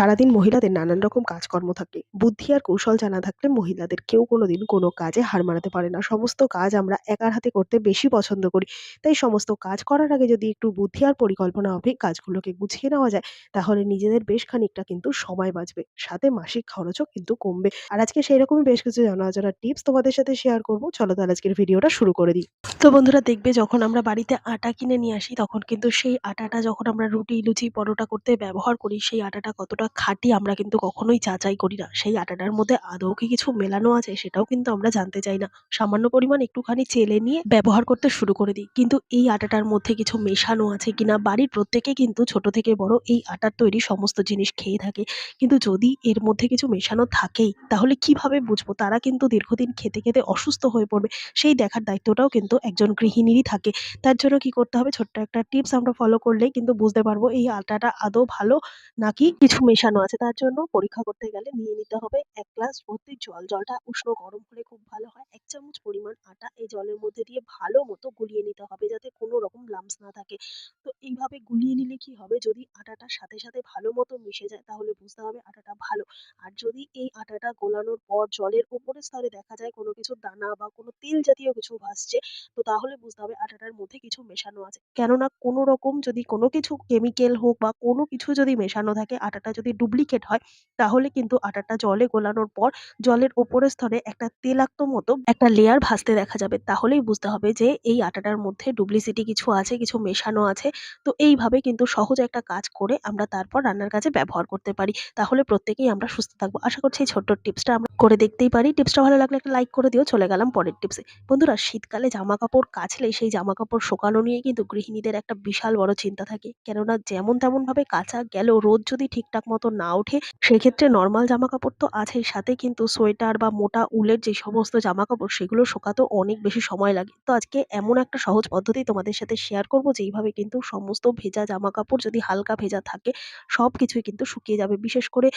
সারাদিন মহিলাদের নানান রকম কাজকর্ম থাকে। বুদ্ধি আর কৌশল জানা থাকলে মহিলাদের কেউ কোনোদিন কোনো কাজে হার মানাতে পারে না। সমস্ত কাজ আমরা একার হাতে করতে বেশি পছন্দ করি। তাই সমস্ত কাজ করার আগে যদি একটু বুদ্ধি আর পরিকল্পনা হবে কাজগুলোকে গুছিয়ে নেওয়া যায়, তাহলে নিজেদের বেশ খানিকটা কিন্তু সময় বাঁচবে। সাথে মাসিক খরচও কিন্তু কমবে। আর আজকে সেই রকমই বেশ কিছু জানা অজানা টিপস তোমাদের সাথে শেয়ার করব। চলো তাহলে আজকের ভিডিওটা শুরু করে দিই। তো বন্ধুরা, দেখবে যখন আমরা বাড়িতে আটা কিনে নিয়ে আসি, তখন কিন্তু সেই আটাটা যখন আমরা রুটি, লুচি, পরোটা করতে ব্যবহার করি, সেই আটাটা কতটা খাঁটি আমরা কিন্তু কখনোই যাচাই করি না। সেই আটাটার মধ্যে আদৌ কি কিছু মেলানো আছে সেটাও কিন্তু আমরা জানতে চাই না। সামান্য পরিমাণ একটুখানি চেলে নিয়ে ব্যবহার করতে শুরু করে দিই। কিন্তু এই আটাটার মধ্যে কিছু মেশানো আছে কিনা বাড়ির প্রত্যেকে কিন্তু ছোট থেকে বড় এই আটার তৈরি সমস্ত জিনিস খেয়ে থাকে। কিন্তু যদি এর মধ্যে কিছু মেশানো থাকেই, তাহলে কীভাবে বুঝব? তারা কিন্তু দীর্ঘদিন খেতে খেতে অসুস্থ হয়ে পড়বে। সেই দেখার দায়িত্বটাও কিন্তু একজন গৃহিণীরই থাকে। তার জন্য কি করতে হবে? ছোট্ট একটা টিপস আমরা ফলো করলেই কিন্তু বুঝতে পারব, এই আটাটা আদৌ ভালো নাকি কিছু মেশানো আছে, তার জন্য পরীক্ষা করতে গেলে নিয়ে নিতে হবে এক গ্লাস ভর্তি জল। জলটা উষ্ণ গরম হলে খুব ভালো হয়। এক চামচ পরিমাণ আটা এই জলের মধ্যে দিয়ে ভালো মতো গুলিয়ে নিতে হবে যাতে কোনো রকম লাম্পস না থাকে। তো এইভাবে গুলিয়ে নিলে কি হবে? যদি আটাটার সাথে সাথে ভালো মতো মিশে যায় তাহলে বুঝতে হবে আটাটা ভালো। আর যদি এই আটাটা গোলানোর পর জলের উপরের স্তরে দেখা যায় কোনো কিছু দানা বা কোনো তেল জাতীয় কিছু ভাসছে, তো তাহলে বুঝতে হবে আটাটার মধ্যে কিছু মেশানো আছে। কেননা কোনো রকম যদি কোনো কিছু কেমিক্যাল হোক বা কোনো কিছু যদি মেশানো থাকে, আটাটা যদি ডুপ্লিকেট হয়, তাহলে কিন্তু আটাটা জলে গোলানোর পর জলের ওপরের স্তরে একটা তেলাক্ত মতো একটা লেয়ার ভাসতে দেখা যাবে। তাহলেই বুঝতে হবে যে এই আটাটার মধ্যে ডুপ্লিসিটি কিছু আছে, কিছু মেশানো আছে। তো এইভাবে কিন্তু সহজ একটা কাজ করে আমরা তারপর রান্নার কাজে ব্যবহার করতে পারি। তাহলে প্রত্যেকেই আমরা সুস্থ থাকব। আশা করছি এই ছোট্ট টিপসটা আমরা করে দেখতেই পারি। টিপসটা ভালো লাগলে একটা লাইক করে দিও। চলে গেলাম পরের টিপসে। বন্ধুরা, শীতকালে জামা কাপড় কাচলে সেই জামা কাপড় শোকানো নিয়ে কিন্তু গৃহিণীদের একটা বিশাল বড় চিন্তা থাকে। কেননা, যেমন তেমন ভাবে কাচা গেলেও রোদ যদি ঠিকঠাক মতো না ওঠে। সেক্ষেত্রে নর্মাল জামা কাপড় তো আছেই, সাথে কিন্তু সোয়েটার বা মোটা উলের যে সমস্ত জামা কাপড় সেগুলো শোকাতেও অনেক বেশি সময় লাগে। তো আজকে এমন একটা সহজ পদ্ধতি তোমাদের সাথে শেয়ার করব, যেইভাবে কিন্তু সমস্ত ভেজা জামা কাপড় যদি হালকা ভেজা থাকে সব কিছুই কিন্তু শুকিয়ে যাবে। বিশেষ করে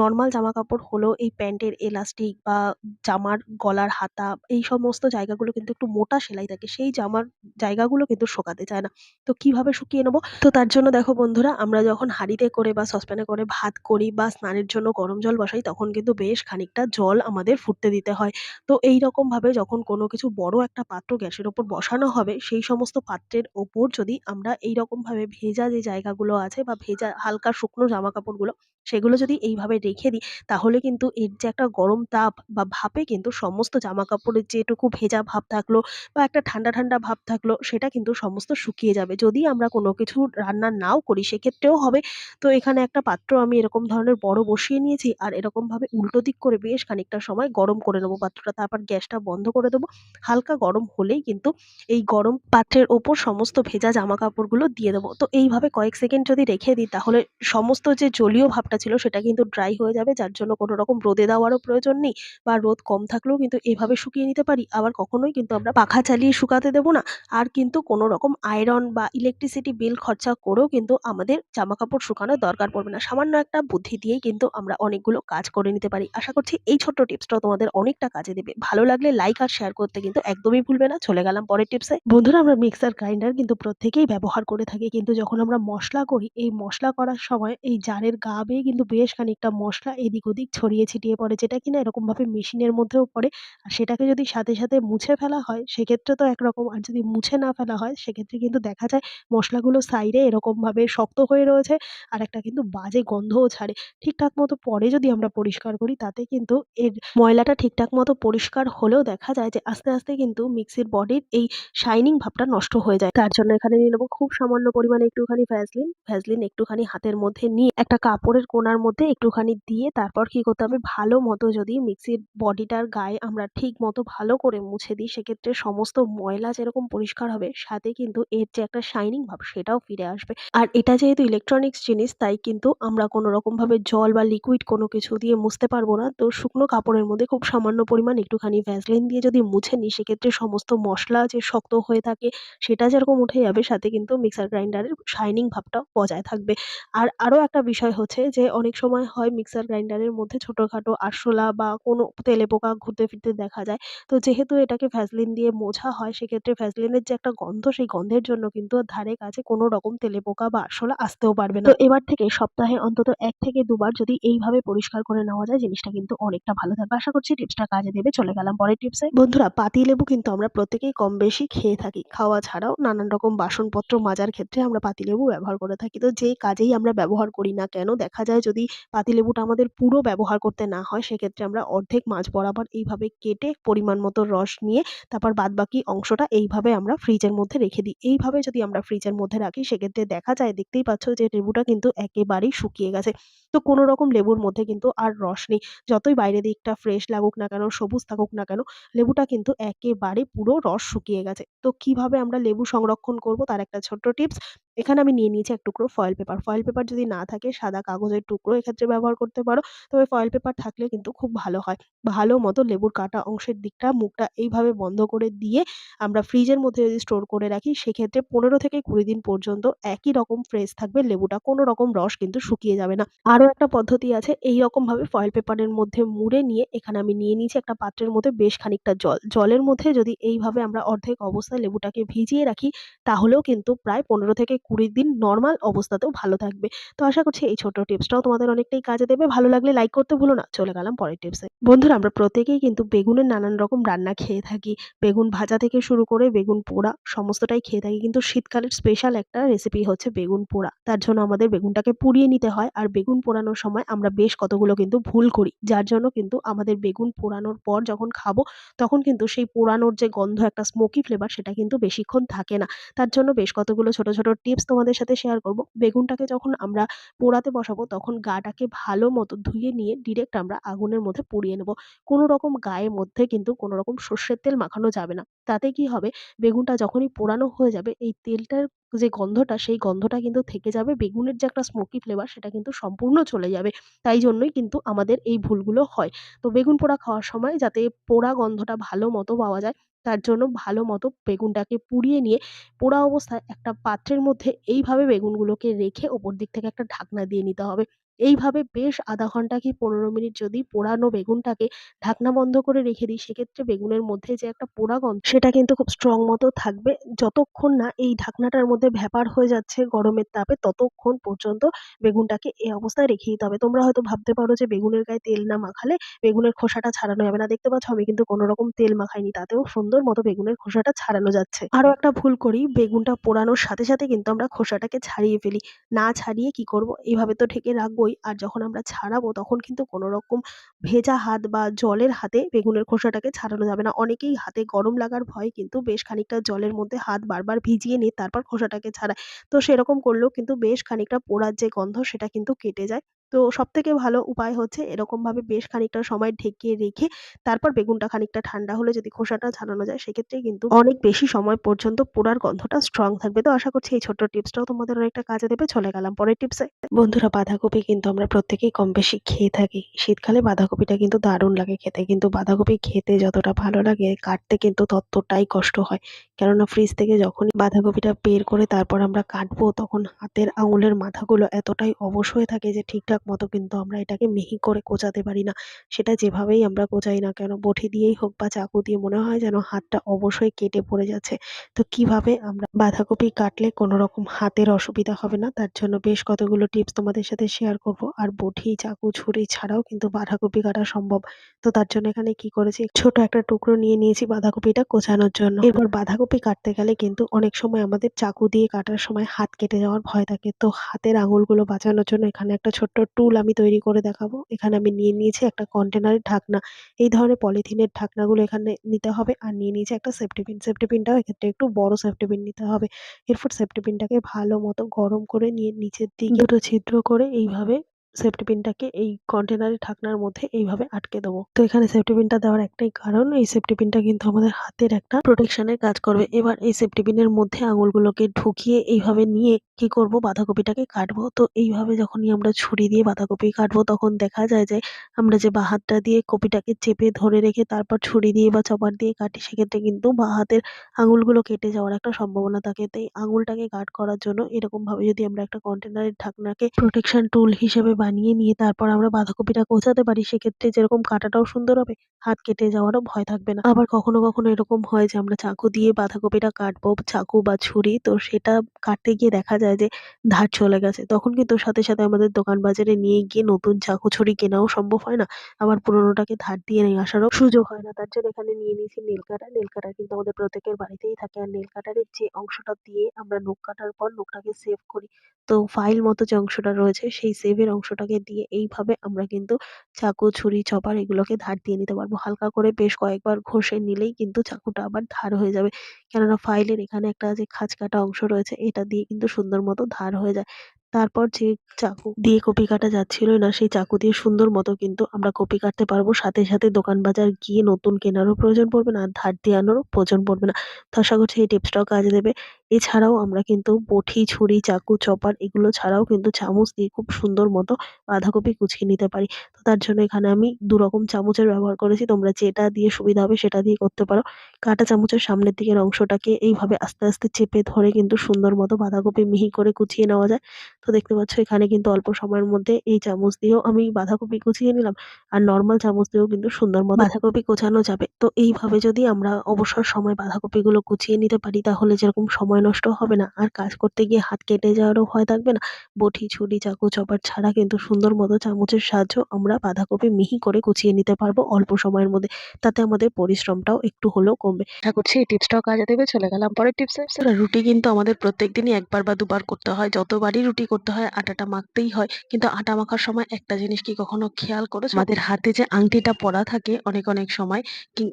নর্মাল জামা কাপড় হলেও এই প্যান্টের এলাস্টিক বা জামার গলার হাতা, এই সমস্ত জায়গাগুলো কিন্তু একটু মোটা সেলাই থাকে, সেই জামার জায়গাগুলো কিন্তু শোকাতে চায় না। তো কীভাবে শুকিয়ে নেব? তো তার জন্য দেখো বন্ধুরা, আমরা যখন হাঁড়িতে করে বা সসপ্যানে করে ভাত করি বা স্নানের জন্য গরম জল বসাই, তখন কিন্তু বেশ খানিকটা জল আমাদের ফুটতে দিতে হয়। তো এই রকম ভাবে যখন কোনো কিছু বড় একটা পাত্র গ্যাসের ওপর বসানো হবে, সেই সমস্ত পাত্রের ওপর যদি আমরা এই রকম ভাবে ভেজা যে জায়গাগুলো আছে বা ভেজা হালকা শুকনো জামা কাপড়গুলো সেগুলো যদি এইভাবে রেখে দিই, তাহলে কিন্তু এর যে একটা গরম তাপ বা ভাপে কিন্তু সমস্ত জামা কাপড়ের যেটুকু ভেজা ভাব থাকল বা একটা ঠান্ডা ঠান্ডা ভাব থাকল, সেটা কিন্তু সমস্ত শুকিয়ে যাবে। যদি আমরা কোনো কিছু রান্না নাও করি, সেক্ষেত্রেও হবে। তো এখানে একটা পাত্র আমি এরকম ধরনের বড় বসিয়ে নিয়েছি আর এরকমভাবে উল্টো দিক করে বেশ খানিকটা সময় গরম করে নেব পাত্রটা। তারপর গ্যাসটা বন্ধ করে দেবো। হালকা গরম হলেই কিন্তু এই গরম পাত্রের ওপর সমস্ত ভেজা জামা কাপড়গুলো দিয়ে দেবো। তো এইভাবে কয়েক সেকেন্ড যদি রেখে দিই তাহলে সমস্ত যে জলীয় ভাবটা ছিল সেটা কিন্তু ড্রাই হয়ে যাবে, যার জন্য কোনো রকম রোদে দেওয়ারও প্রয়োজন নেই বা রোদ কম থাকলেও কিন্তু এভাবে শুকিয়ে নিতে পারি। আবার কখনোই কিন্তু আমরা পাখা চালিয়ে শুকাতে দেবো না। আর কিন্তু কোনো রকম আয়রন বা ইলেকট্রিসিটি বিল খরচা করেও কিন্তু আমাদের জামা কাপড় শুকানোর দরকার পড়বে না। সামান্য একটা বুদ্ধি দিয়েই কিন্তু আমরা অনেকগুলো কাজ করে নিতে পারি। আশা করছি এই ছোট্ট টিপসটাও তোমাদের অনেকটা কাজে দেবে। ভালো লাগলে লাইক আর শেয়ার করতে কিন্তু একদমই ভুলবে না। চলে গেলাম পরের টিপসে বন্ধুরা, আমরা মিক্সার গ্রাইন্ডার কিন্তু প্রত্যেকেই ব্যবহার করে থাকি। কিন্তু যখন আমরা মশলা করি, এই মশলা করার সময় এই জারের গা বেয়ে কিন্তু বেশ খানিকটা মশলা এদিক ওদিক ছড়িয়ে ছিটিয়ে পড়ে, যেটা কিনা এরকমভাবে মেশিনের মধ্যেও পড়ে। আর সেটাকে যদি সাথে সাথে মুছে ফেলা হয়, সেক্ষেত্রে তো একরকম। আর যদি মুছে না ফেলা হয়, সেক্ষেত্রে কিন্তু দেখা যায় মশলাগুলো সাইডে এরকমভাবে শক্ত হয়ে রয়েছে। আর একটা কিন্তু বাজে গন্ধও ছাড়ে। ঠিকঠাক মতো পরে যদি আমরা পরিষ্কার করি, তাতে কিন্তু এর ময়লাটা ঠিকঠাক মতো পরিষ্কার হলেও দেখা যায় যে, আস্তে আস্তে কিন্তু মিক্সির বডির এই শাইনিং ভাবটা নষ্ট হয়ে যায়। তার জন্য এখানে নিয়ে নেব খুব সামান্য পরিমাণে একটুখানি ভ্যাসলিন ভ্যাসলিন একটুখানি হাতের মধ্যে নিয়ে একটা কাপড়ের কোনার মধ্যে একটুখানি দিয়ে তারপর কি করতে হবে, ভালো মতো যদি মিক্সির বডিটার গায়ে আমরা ঠিক মতো ভালো করে মুছে দিই, সেক্ষেত্রে সমস্ত ময়লা যেরকম পরিষ্কার হবে, সাথে কিন্তু এর যে একটা শাইনিং ভাব সেটাও ফিরে আসবে। আর এটা যেহেতু ইলেকট্রনিক্স জিনিস, তাই কিন্তু আমরা কোনো রকমভাবে জল বা লিকুইড কোনো কিছু দিয়ে মুছতে পারব না। তো শুকনো কাপড়ের মধ্যে খুব সামান্য পরিমাণ একটুখানি ভ্যাসলিন দিয়ে যদি মুছে নিই, সেক্ষেত্রে সমস্ত মশলা যে শক্ত হয়ে থাকে, সেটা যেরকম উঠে যাবে, সাথে কিন্তু মিক্সার গ্রাইন্ডারের শাইনিং ভাবটাও বজায় থাকবে। আর আরও একটা বিষয় হচ্ছে যে, অনেক সময় হয় মিক্সার গ্রাইন্ডারের মধ্যে ছোটোখাটো আরশোলা বা কোনো তেলে পোকা ঘুরতে ফিরতে দেখা যায়। তো যেহেতু এটাকে ভ্যাসলিন দিয়ে মোছা হয়, সেক্ষেত্রে ভ্যাসলিনের যে একটা গন্ধ, সেই গন্ধের জন্য কিন্তু ধারে কাছে কোনো রকম তেলে পোকা বা আরশোলা আসতেও পারবে না। তো এবার থেকে সপ্তাহে অন্তত এক থেকে দুবার যদি এইভাবে পরিষ্কার করে নেওয়া যায়, জিনিসটা কিন্তু অনেকটা ভালো থাকবে। আশা করছি টিপসটা কাজে দেবে। চলে গেলাম পরের টিপসে বন্ধুরা পাতি লেবু কিন্তু আমরা প্রত্যেকেই কম বেশি খেয়ে থাকি। খাওয়া ছাড়াও নানান রকম বাসনপত্র মাজার ক্ষেত্রে আমরা পাতিলেবু ব্যবহার করে থাকি। তো যে কাজেই আমরা ব্যবহার করি না কেন, দেখা যায় যদি পাতিলেবুটা আমাদের পুরো ব্যবহার করতে না হয়, সেক্ষেত্রে আমরা অর্ধেক মাছ বরাবর এইভাবে কেটে পরিমাণ মতো রস নিয়ে, তারপর বাদবাকি অংশটা এইভাবে আমরা ফ্রিজের মধ্যে রেখে দিই। এইভাবে যদি আমরা ফ্রিজের মধ্যে রাখি, সেক্ষেত্রে দেখা যায়, দেখতেই পাচ্ছ যে লেবুটা কিন্তু একেবারেই শুকিয়ে গেছে। তো কোনো রকম লেবুর মধ্যে কিন্তু আর রস নেই। যতই বাইরে দিকটা ফ্রেশ লাগুক না কেন, সবুজ থাকুক না কেন, লেবুটা কিন্তু একেবারে পুরো রস শুকিয়ে গেছে। তো কীভাবে আমরা লেবু সংরক্ষণ করব তার একটা ছোট্ট টিপস এখানে আমি নিয়ে নিয়েছি এক টুকরো ফয়েল পেপার ফয়েল পেপার যদি না থাকে, সাদা কাগজের টুকরো এক্ষেত্রে ব্যবহার করতে পারো। তবে ফয়েল পেপার থাকলে কিন্তু খুব ভালো হয়। ভালো মতো লেবুর কাটা অংশের দিকটা, মুখটা এইভাবে বন্ধ করে দিয়ে আমরা ফ্রিজের মধ্যে যদি স্টোর করে রাখি, সেক্ষেত্রে পনেরো থেকে কুড়ি দিন পর্যন্ত একই রকম ফ্রেশ থাকবে, লেবুটা কোনো রকম রস কিন্তু শুকিয়ে যাবে না। আরও একটা পদ্ধতি আছে এই রকমভাবে ফয়েল পেপারের মধ্যে মুড়ে নিয়ে এখানে আমি নিয়ে নিয়েছি একটা পাত্রের মধ্যে বেশ খানিকটা জল। জলের মধ্যে যদি এইভাবে আমরা অর্ধেক অবস্থায় লেবুটাকে ভিজিয়ে রাখি, তাহলেও কিন্তু প্রায় পনেরো থেকে কুড়ি দিন নর্মাল অবস্থাতেও ভালো থাকবে। তো আশা করছি এই ছোট টিপসটাও তোমাদের অনেকটাই কাজে দেবে। ভালো লাগলে লাইক করতে ভুলো না, চলে গেলাম পরের টিপসে বন্ধুরা, আমরা প্রত্যেকেই কিন্তু বেগুনের নানান রকম রান্না খেয়ে থাকি। বেগুন ভাজা থেকে শুরু করে বেগুন পোড়া সমস্তটাই খেয়ে থাকি। কিন্তু শীতকালের স্পেশাল একটা রেসিপি হচ্ছে বেগুন পোড়া। তার জন্য আমাদের বেগুনটাকে পুড়িয়ে নিতে হয় আর বেগুন পোড়ানোর সময় আমরা বেশ কতগুলো কিন্তু ভুল করি। যার জন্য কিন্তু আমাদের বেগুন পোড়ানোর পর যখন খাব, তখন কিন্তু সেই পোড়ানোর যে গন্ধ একটা স্মোকি ফ্লেভার সেটা কিন্তু বেশিক্ষণ থাকে না। তার জন্য বেশ কতগুলো ছোট ছোট টিপস তোমাদের সাথে শেয়ার করব। বেগুনটাকে যখন আমরা পোড়াতে বসাবো, তখন গাটাকে ভালো মতো ধুয়ে নিয়ে ডিরেক্ট আমরা আগুনের মধ্যে পুড়িয়ে নেব। কোনো রকম গায়ের মধ্যে কিন্তু কোনো রকম সর্ষের তেল মাখানো যাবে না। তাতে কি হবে? বেগুনটা যখনই পোড়ানো হয়ে যাবে, এই তেলটার যে গন্ধটা, সেই গন্ধটা কিন্তু থেকে যাবে। বেগুনের যে একটা স্মোকি ফ্লেভার সেটা কিন্তু সম্পূর্ণ চলে যাবে। তাই জন্যই কিন্তু আমাদের এই ভুলগুলো হয়। তো বেগুন পোড়া খাওয়ার সময় যাতে পোড়া গন্ধটা ভালো মতো পাওয়া যায়, তার জন্য ভালো মতো বেগুনটাকে পুড়িয়ে নিয়ে পোড়া অবস্থায় একটা পাত্রের মধ্যে এইভাবে বেগুনগুলোকে রেখে ওপর দিক থেকে একটা ঢাকনা দিয়ে নিতে হবে। এইভাবে বেশ আধা ঘণ্টা কি পনেরো মিনিট যদি পোড়ানো বেগুনটাকে ঢাকনা বন্ধ করে রেখে দিই, সেক্ষেত্রে বেগুনের মধ্যে যে একটা পোড়া গন্ধ, সেটা কিন্তু খুব স্ট্রং মতো থাকবে। যতক্ষণ না এই ঢাকনাটার মধ্যে ভ্যাপার হয়ে যাচ্ছে গরমের তাপে, ততক্ষণ পর্যন্ত বেগুনটাকে এই অবস্থায় রেখে দিতে হবে। তোমরা হয়তো ভাবতে পারো যে বেগুনের গায়ে তেল না মাখালে বেগুনের খোসাটা ছাড়ানো যাবে না। দেখতে পাচ্ছ, আমি কিন্তু কোনো রকম তেল মাখাইনি, তাতেও সুন্দর মতো বেগুনের খোসাটা ছাড়ানো যাচ্ছে। আরও একটা ভুল করি, বেগুনটা পোড়ানোর সাথে সাথে কিন্তু আমরা খোসাটাকে ছাড়িয়ে ফেলি। না ছাড়িয়ে কি করব? এইভাবে তো ঢেকে রাখবোই আর যখন আমরা ছাড়াবো তখন কিন্তু কোনো রকম ভেজা হাত বা জলের হাতে বেগুনের খোসাটাকে ছাড়ানো যাবে না। অনেকেই হাতে গরম লাগার ভয় কিন্তু বেশ খানিকটা জলের মধ্যে হাত বারবার ভিজিয়ে নিয়ে তারপর খোসাটাকে ছাড়ায়। তো সেরকম করলেও কিন্তু বেশ খানিকটা পোড়ার যে গন্ধ সেটা কিন্তু কেটে যায়। তো সবথেকে ভালো উপায় হচ্ছে এরকমভাবে বেশ খানিকটা সময় ঢেকে রেখে তারপর বেগুনটা খানিকটা ঠান্ডা হলে যদি খোসাটা ছাড়ানো যায় সেক্ষেত্রে কিন্তু অনেক বেশি সময় পর্যন্ত পোড়ার গন্ধটা স্ট্রং থাকবে। তো আশা করছি এই ছোট্ট টিপসটাও তোমাদের অনেকটা কাজে দেবে। চলে গেলাম পরের টিপসে বন্ধুরা, বাঁধাকপি কিন্তু আমরা প্রত্যেকেই কম বেশি খেয়ে থাকি। শীতকালে বাঁধাকপিটা কিন্তু দারুণ লাগে খেতে। কিন্তু বাঁধাকপি খেতে যতটা ভালো লাগে, কাটতে কিন্তু ততটাই কষ্ট হয়। কেননা ফ্রিজ থেকে যখনই বাঁধাকপিটা বের করে তারপর আমরা কাটবো, তখন হাতের আঙুলের মাথাগুলো এতটাই অবশ হয়ে থাকে যে ঠিকঠাক মতো কিন্তু আমরা এটাকে মিহি করে কোচাতে পারি না। সেটা যেভাবেই আমরা কোচাই না কেন, বটি দিয়েই হোক বা চাকু দিয়ে মনে হয় যেন হাতটা অবশ্যই কেটে পড়ে যাচ্ছে। তো কীভাবে আমরা বাঁধাকপি কাটলে কোনো রকম হাতের অসুবিধা হবে না? তার জন্য বেশ কতগুলো টিপস তোমাদের সাথে শেয়ার করব। আর বটি, চাকু, ছুরি ছাড়াও কিন্তু বাঁধাকপি কাটা সম্ভব। তো তার জন্য এখানে কি করেছি? ছোট একটা টুকরো নিয়ে নিয়েছি বাঁধাকপিটা কোচানোর জন্য। এরপর বাঁধাকপি কাটতে গেলে কিন্তু অনেক সময় আমাদের চাকু দিয়ে কাটার সময় হাত কেটে যাওয়ার ভয় থাকে। তো হাতের আঙুলগুলো বাঁচানোর জন্য এখানে একটা ছোট্ট টুল আমি তৈরি করে দেখাবো। এখানে আমি নিয়ে নিয়েছি একটা কন্টেনারের ঢাকনা। এই ধরনের পলিথিনের ঢাকনাগুলো এখানে নিতে হবে আর নিয়ে নিয়েছি একটা সেফটি পিন সেফটি পিনটাও এক্ষেত্রে একটু বড় সেফটি পিন নিতে হবে। এরপর সেফটি পিনটাকে ভালো মতো গরম করে নিয়ে নিচের দিকে দুটো ছিদ্র করে এইভাবে সেফটি পিনটাকে এই কন্টেনারের ঢাকনার মধ্যে এইভাবে আটকে দেবো। তো এখানে সেফটি পিনটা দেওয়ার একটাই কারণ, এই সেফটি পিনটা কিন্তু আমাদের হাতের একটা প্রোটেকশনের কাজ করবে। এবার এই সেফটি পিনের মধ্যে আঙুলগুলোকে ঢুকিয়ে এইভাবে নিয়ে কি করব? বাঁধাকপিটাকে কাটবো। তো এইভাবে যখনই আমরা ছুরি দিয়ে বাঁধাকপি কাটবো, তখন দেখা যায় যে আমরা যে বাঁ হাতটা দিয়ে কপিটাকে চেপে ধরে রেখে তারপর ছুরি দিয়ে বা চপার দিয়ে কাটি, সেক্ষেত্রে কিন্তু বাঁ হাতের আঙুলগুলো কেটে যাওয়ার একটা সম্ভাবনা থাকে। তাই আঙুলটাকে গার্ড করার জন্য এরকম ভাবে যদি আমরা একটা কন্টেনারের ঢাকনাকে প্রোটেকশন টুল হিসেবে বানিয়ে নিয়ে তারপর আমরা বাঁধাকপিটা কোচাতে পারি, সেক্ষেত্রে যেরকম কাটাটাও সুন্দর হবে, হাত কেটে যাওয়ারও ভয় থাকবে না। আবার কখনো কখনো এরকম হয় যে, আমরা চাকু দিয়ে বাঁধাকপিটা কাটবো, চাকু বা ছুরি, তো সেটা কাটতে গিয়ে দেখা যায় যে, ধার চলে গেছে। তখন কিন্তু সাথে সাথে আমাদের দোকান বাজারে নিয়ে গিয়ে নতুন চাকু ছুরি কেনাও সম্ভব হয় না। আবার পুরোনোটাকে ধার দিয়ে নিয়ে আসারও সুযোগ হয় না। তার জন্য এখানে নিয়ে নিয়েছি নেল কাটার নেল কাটার কিন্তু আমাদের প্রত্যেকের বাড়িতেই থাকে। আর নেল কাটারের যে অংশটা দিয়ে আমরা নখ কাটার পর নখটাকে সেভ করি। তো ফাইল মতো যে অংশটা রয়েছে, সেই সেভের অংশটাকে দিয়ে এইভাবে আমরা কিন্তু চাকু, ছুরি, চপার এগুলোকে ধার দিয়ে নিতে পারব। হালকা করে বেশ কয়েকবার ঘষে নিলেই কিন্তু চাকুটা আবার ধার হয়ে যাবে। কেননা ফাইলের এখানে একটা যে খাঁজ কাটা অংশ রয়েছে, এটা দিয়ে কিন্তু সুন্দর মতো ধার হয়ে যায়। তারপর যে চাকু দিয়ে কপি কাটা যাচ্ছিল না, সেই চাকু দিয়ে সুন্দর মতো কিন্তু আমরা কপি কাটতে পারব। সাথে সাথে দোকান বাজার গিয়ে নতুন কেনারও প্রয়োজন পড়বে না, আর ধার দিয়ে আনারও প্রয়োজন পড়বে না। তো আশা করছি এই টিপসটাও কাজে দেবে। এছাড়াও আমরা কিন্তু বটি, ছুরি, চাকু, চপার এগুলো ছাড়াও কিন্তু চামচ দিয়ে খুব সুন্দর মতো বাঁধাকপি কুচিয়ে নিতে পারি। তো তার জন্য এখানে আমি দু রকম চামচের ব্যবহার করেছি। তোমরা যেটা দিয়ে সুবিধা হবে সেটা দিয়ে করতে পারো। কাঁটা চামচের সামনের দিকের অংশটাকে এইভাবে আস্তে আস্তে চেপে ধরে কিন্তু সুন্দর মতো বাঁধাকপি মিহি করে কুচিয়ে নেওয়া যায়। তো দেখতে পাচ্ছ এখানে কিন্তু অল্প সময়ের মধ্যে এই চামচ দিয়েও আমি বাঁধাকপি কুচিয়ে নিলাম। আর নর্মাল চামচ দিয়েও কিন্তু সুন্দর মতো বাঁধাকপি কোচানো যাবে। তো এইভাবে যদি আমরা অবসর সময় বাঁধাকপিগুলো কুচিয়ে নিতে পারি, তাহলে যেরকম সময় নষ্ট হবে না। আর কাজ করতে গিয়ে হাত কেটে যাওয়ারও ভয় থাকবে না। বটি ছুরি চাকু চপার ছাড়া কিন্তু সুন্দর মতো চামচের সাহায্য আমরা বাঁধাকপি মিহি করে কুচিয়ে নিতে পারব অল্প সময়ের মধ্যে। তাতে আমাদের পরিশ্রমটাও একটু হলেও কমবে। আশা করছি এই টিপসটাও কাজে দেবে। চলে গেলাম পরের টিপসে। রুটি কিন্তু আমাদের প্রত্যেক দিনই একবার বা দুবার করতে হয়। যতবারই রুটি করতে হয় আটাটা মাখতেই হয়। কিন্তু আটা মাখার সময় একটা জিনিস কি কখনো খেয়াল করেছ? আমাদের হাতে যে আংটিটা পরা থাকে অনেক অনেক সময়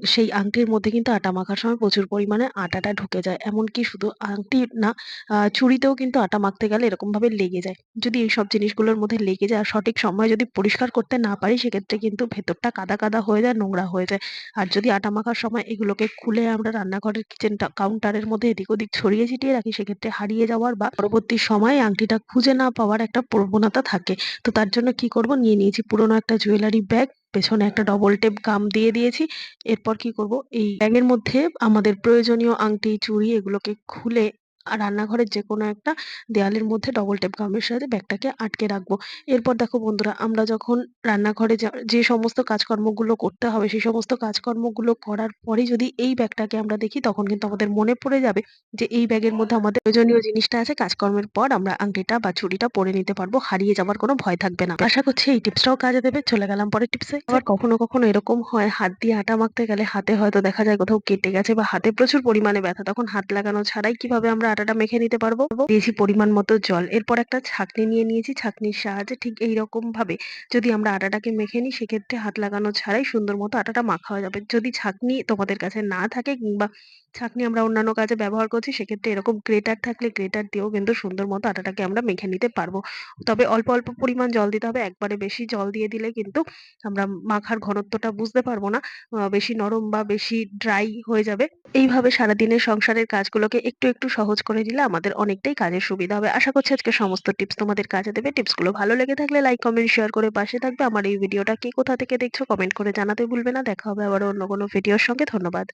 সেই আংটির মধ্যে কিন্তু আটা মাখার সময় প্রচুর পরিমাণে আটাটা ঢুকে যায়। এমনকি শুধু আংটি না চুড়িতেও কিন্তু আটা মাখতে গেলে এরকম ভাবে লেগে যায়। যদি এই সব জিনিসগুলোর মধ্যে লেগে যায় আর সঠিক সময় যদি পরিষ্কার করতে না পারি, সেক্ষেত্রে কিন্তু ভেতরটা কাদা কাদা হয়ে যায়, নোংরা হয়ে যায়। আর যদি আটা মাখার সময় এগুলোকে খুলে আমরা রান্নাঘরের কিচেন কাউন্টারের মধ্যে এদিক ওদিক ছড়িয়ে ছিটিয়ে রাখি, সেক্ষেত্রে হারিয়ে যাওয়ার বা পরবর্তী সময়ে আংটিটা খুঁজে না পাওয়ার একটা প্রবণতা থাকে। তো তার জন্য কি করব? নিয়ে নিয়েছি পুরোনো একটা জুয়েলারি ব্যাগ পেছনে একটা ডবল টেপ গাম দিয়ে দিয়েছি। এরপর কি করব? এই ব্যাগের মধ্যে আমাদের প্রয়োজনীয় আংটি, চুড়ি এগুলোকে খুলে আর রান্নাঘরের যে কোনো একটা দেয়ালের মধ্যে ডবল টেপ গামের সাথে ব্যাগটাকে আটকে রাখব। এরপর দেখো বন্ধুরা আমরা যখন রান্নাঘরে যা সমস্ত কাজকর্মগুলো করতে হবে সেই সমস্ত কাজকর্মগুলো করার পরে যদি এই ব্যাগটাকে আমরা দেখি তখন কিন্তু আমাদের মনে পড়ে যাবে যে এই ব্যাগের মধ্যে আমাদের প্রয়োজনীয় জিনিসটা আছে। কাজকর্মের পর আমরা আংটিটা বা ছুরিটা পরে নিতে পারব হারিয়ে যাওয়ার কোনো ভয় থাকবে না। আশা করছি এই টিপসটাও কাজে দেবে। চলে গেলাম পরের টিপসে। আবার কখনো কখনো এরকম হয় হাত দিয়ে আটা মাখতে গেলে হাতে হয়তো দেখা যায় কোথাও কেটে গেছে বা হাতে প্রচুর পরিমাণে ব্যথা তখন হাত লাগানো ছাড়াই কীভাবে আমরা আটাটা মেখে নিতে পারব। দিয়েছি পরিমাণ মতো জল। এরপর একটা ছাঁকনি নিয়ে নিয়েছি। ছাঁকনির সাহায্যে ঠিক এইরকম ভাবে যদি আমরা আটাটাকে মেখে নিই, সেক্ষেত্রে হাত লাগানো ছাড়াই সুন্দর মতো আটাটা মাখা হয়ে যাবে। যদি ছাঁকনি তোমাদের কাছে না থাকে কিংবা ছাঁকনি আমরা অন্যান্য কাজে ব্যবহার করছি, সেক্ষেত্রে এরকম গ্রেটার থাকলে গ্রেটার দিয়েও কিন্তু সুন্দর মতো আটাটাকে আমরা মেখে নিতে পারব। তবে অল্প অল্প পরিমাণ জল দিতে হবে, একবারে বেশি জল দিয়ে দিলে কিন্তু আমরা মাখার ঘনত্বটা বুঝতে পারব না বেশি নরম বা বেশি ড্রাই হয়ে যাবে। এইভাবে সারাদিনের সংসারের কাজগুলোকে একটু একটু সহজ করে দিলে আমাদের অনেকটাই কাজের সুবিধা হবে। আশা করছি আজকে সমস্ত টিপস তোমাদের কাজে দেবে। টিপসগুলো ভালো লেগে থাকলে লাইক কমেন্ট শেয়ার করে পাশে থাকবে। আমার এই ভিডিওটা কে কোথা থেকে দেখছ কমেন্ট করে জানাতে ভুলবে না। দেখা হবে আবার অন্য কোনো ভিডিওর সঙ্গে। ধন্যবাদ।